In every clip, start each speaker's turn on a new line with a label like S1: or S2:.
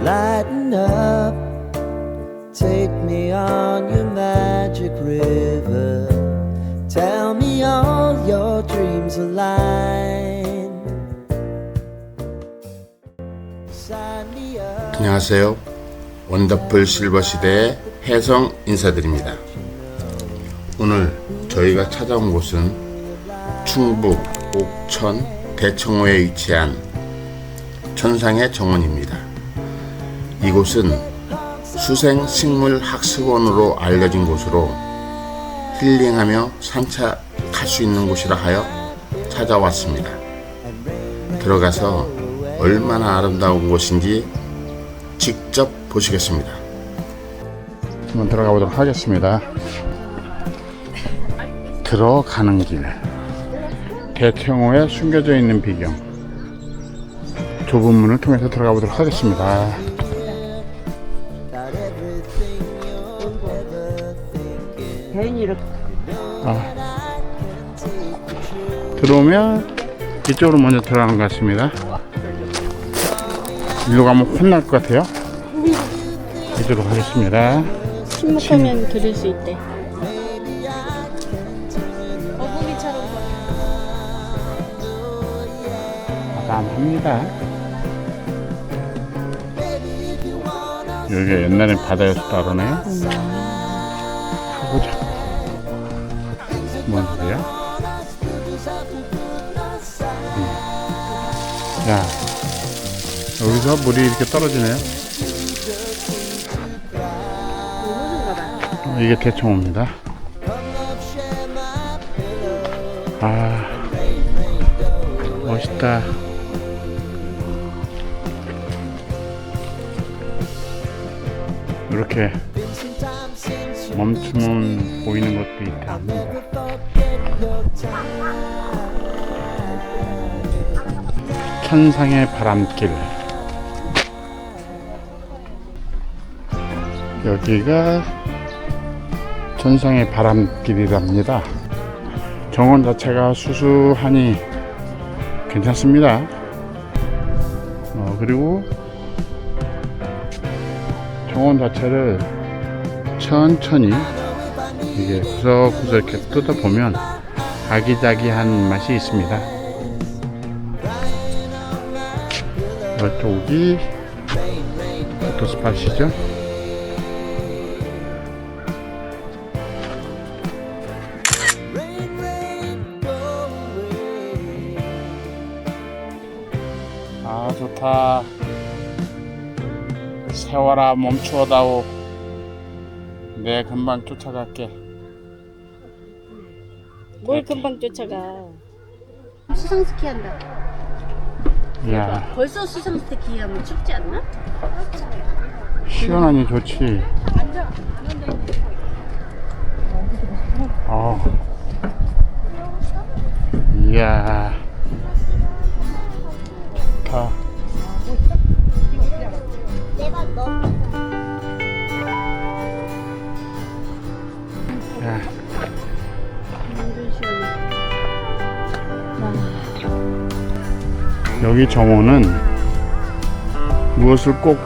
S1: Lighten up, take me on your magic river. Tell me all your dreams align. Sign me up.
S2: 안녕하세요. 원더풀 실버 시대의 해성 인사드립니다. 오늘 저희가 찾아온 곳은 충북 옥천 대청호에 위치한 천상의 정원입니다. 이곳은 수생식물 학습원으로 알려진 곳으로 힐링하며 산책할 수 있는 곳이라 하여 찾아왔습니다. 들어가서 얼마나 아름다운 곳인지 직접 보시겠습니다. 한번 들어가 보도록 하겠습니다. 들어가는 길. 대청호에 숨겨져 있는 비경. 좁은 문을 통해서 들어가 보도록 하겠습니다.
S3: 괜히 이렇게
S2: 들어오면 이쪽으로 먼저 들어가는 것 같습니다. 일로 가면 혼날 것 같아요. 이쪽으로 가겠습니다.
S3: 침묵하면 들을 수 있대. 어부기처럼
S2: 마감합니다. 여기가 옛날엔 바다였다 그러네요. 가보자. 뭔 소리야? 음. 야, 여기서 물이 이렇게 떨어지네요. 어, 이게 대청호입니다. 아, 멋있다. 이렇게 멈추면 보이는 것도 있다 합니다. 천상의 바람길 여기가 천상의 바람길이랍니다. 정원 자체가 수수하니 괜찮습니다. 어, 그리고 정원 자체를 천천히 이게 구석구석 이렇게 뜯어보면 아기자기한 맛이 있습니다. 이쪽이 포토스팟이죠. 아 좋다. 세월아 멈추어다오. 내 금방 쫓아갈게.
S3: 뭘 금방 쫓아가. 수상 스키 한다.
S2: 야
S3: 벌써 수상 스키 하면 춥지 않나?
S2: 시원하니 좋지. 어. 이야. 다. 야, 여기 정원은 무엇을 꼭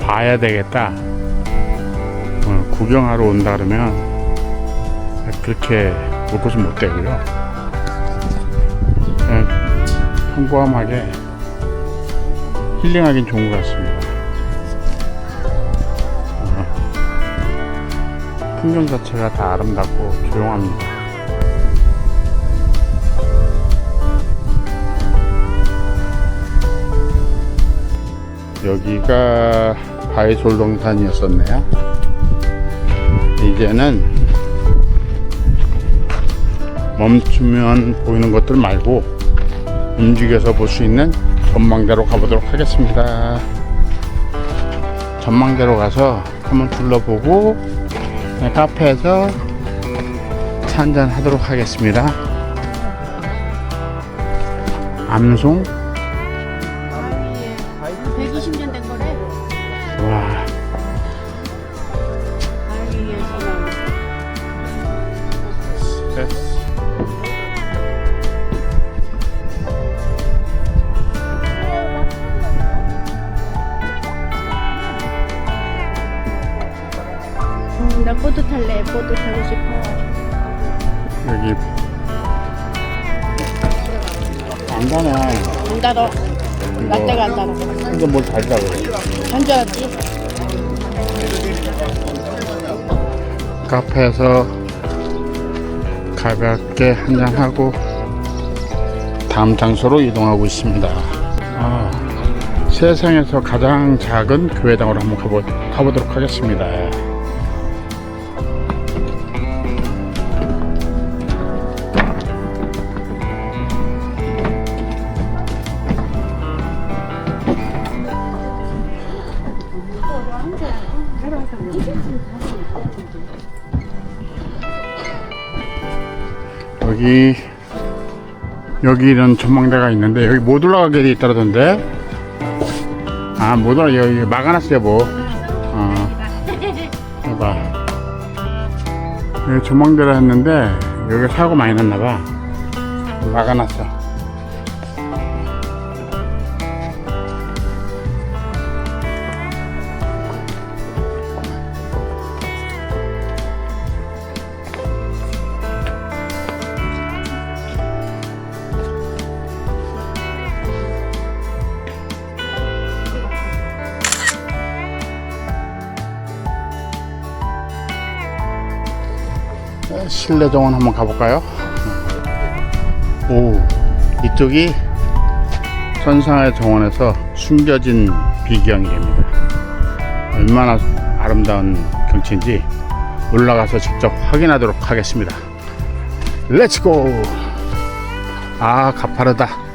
S2: 봐야 되겠다. 어, 구경하러 온다 그러면 그렇게 올 곳은 못 되고요. 그냥 평범하게 힐링하긴 좋은 것 같습니다. 어, 풍경 자체가 다 아름답고 조용합니다. 여기가 바위솔동산이었었네요. 이제는 멈추면 보이는 것들 말고 움직여서 볼 수 있는 전망대로 가보도록 하겠습니다. 전망대로 가서 한번 둘러보고 네, 카페에서 차 한잔 하도록 하겠습니다. 암송
S3: 음, 나 보드 탈래. 보드 타고 싶어.
S2: 여기 안 가네.
S3: 안 닫어. 라떼가 안 따라.
S2: 근데 뭘 달라 그래.
S3: 던져야지.
S2: 카페에서 가볍게 한잔하고 다음 장소로 이동하고 있습니다. 아, 세상에서 가장 작은 교회당으로 한번 가보, 가보도록 하겠습니다. 여기 여기 이런 전망대가 있는데 여기 못 올라가게 돼 있다던데? 아 못 올라 여기 막아놨어요 뭐. 어. 해봐. 여기 전망대라 했는데 여기 사고 많이 났나봐. 막아놨어 실내 정원 한번 가볼까요? 오, 이쪽이 천상의 정원에서 숨겨진 비경입니다. 얼마나 아름다운 경치인지 올라가서 직접 확인하도록 하겠습니다. 렛츠고! 아, 가파르다.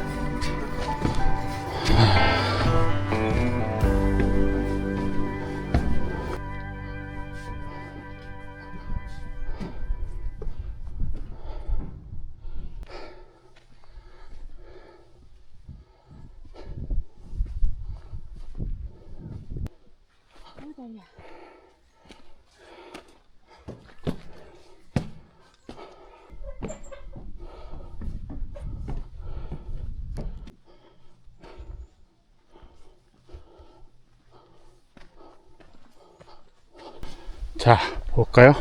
S2: 볼까요?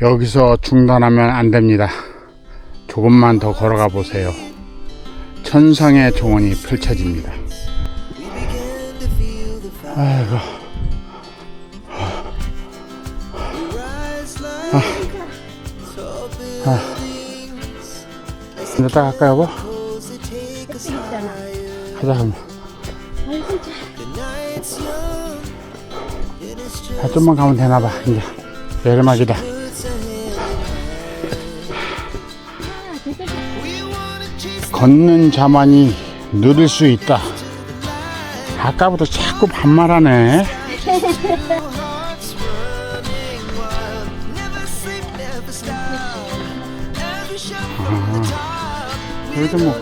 S2: 여기서 중단하면 안 됩니다. 조금만 더 걸어가 보세요. 천상의 정원이 펼쳐집니다. 아이고. 아. 아. 이제 딱 갈까요, 여보? 가자, 그럼. 아, 좀만 가면 되나봐, 이제. 내리막이다. 걷는 자만이 누릴 수 있다. 아까부터 자꾸 반말하네. 아, 그래도 뭐,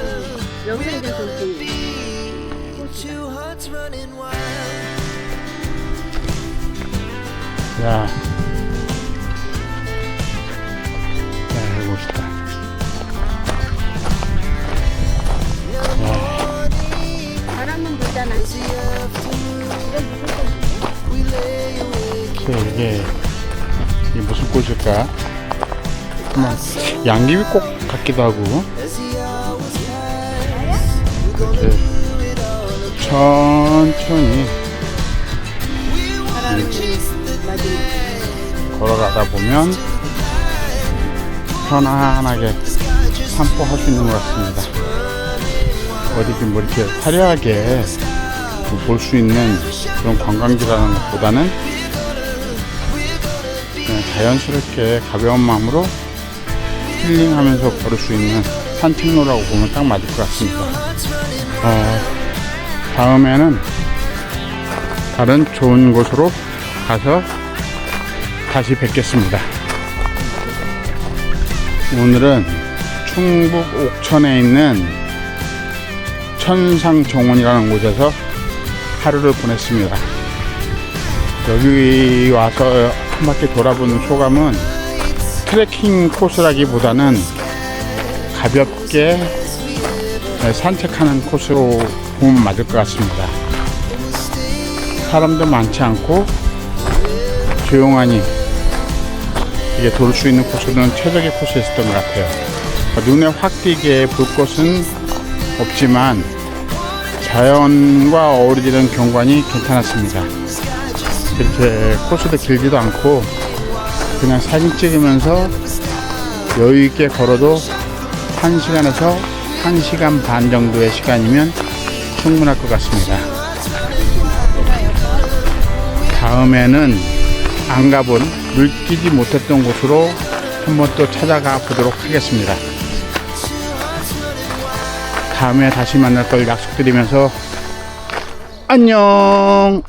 S3: 여기서
S2: 야. 야, 이거 멋있다.
S3: 바람은 불잖아.
S2: 이게, 이게 무슨 꽃일까? 한번 양귀비꽃 같기도 하고. 이렇게 천천히 걸어가다 보면 편안하게 산보할 수 있는 것 같습니다. 어디 좀뭐 이렇게 화려하게 볼수 있는 그런 관광지라는 것보다는 자연스럽게 가벼운 마음으로 힐링하면서 걸을 수 있는 산책로라고 보면 딱 맞을 것 같습니다. 어, 다음에는 다른 좋은 곳으로 가서 다시 뵙겠습니다. 오늘은 충북 옥천에 있는 천상정원이라는 곳에서 하루를 보냈습니다. 여기 와서 한 바퀴 돌아보는 소감은 트레킹 코스라기보다는 가볍게 산책하는 코스로 보면 맞을 것 같습니다. 사람도 많지 않고 조용하니 이게 돌 수 있는 코스는 최적의 코스였던 것 같아요. 눈에 확 띄게 볼 것은 없지만 자연과 어우러지는 경관이 괜찮았습니다. 이렇게 코스도 길지도 않고 그냥 사진 찍으면서 여유 있게 걸어도 1시간에서 1시간 반 정도의 시간이면 충분할 것 같습니다. 다음에는 안 가본 물끼지 못했던 곳으로 한번 또 찾아가 보도록 하겠습니다. 다음에 다시 만날 걸 약속드리면서 안녕!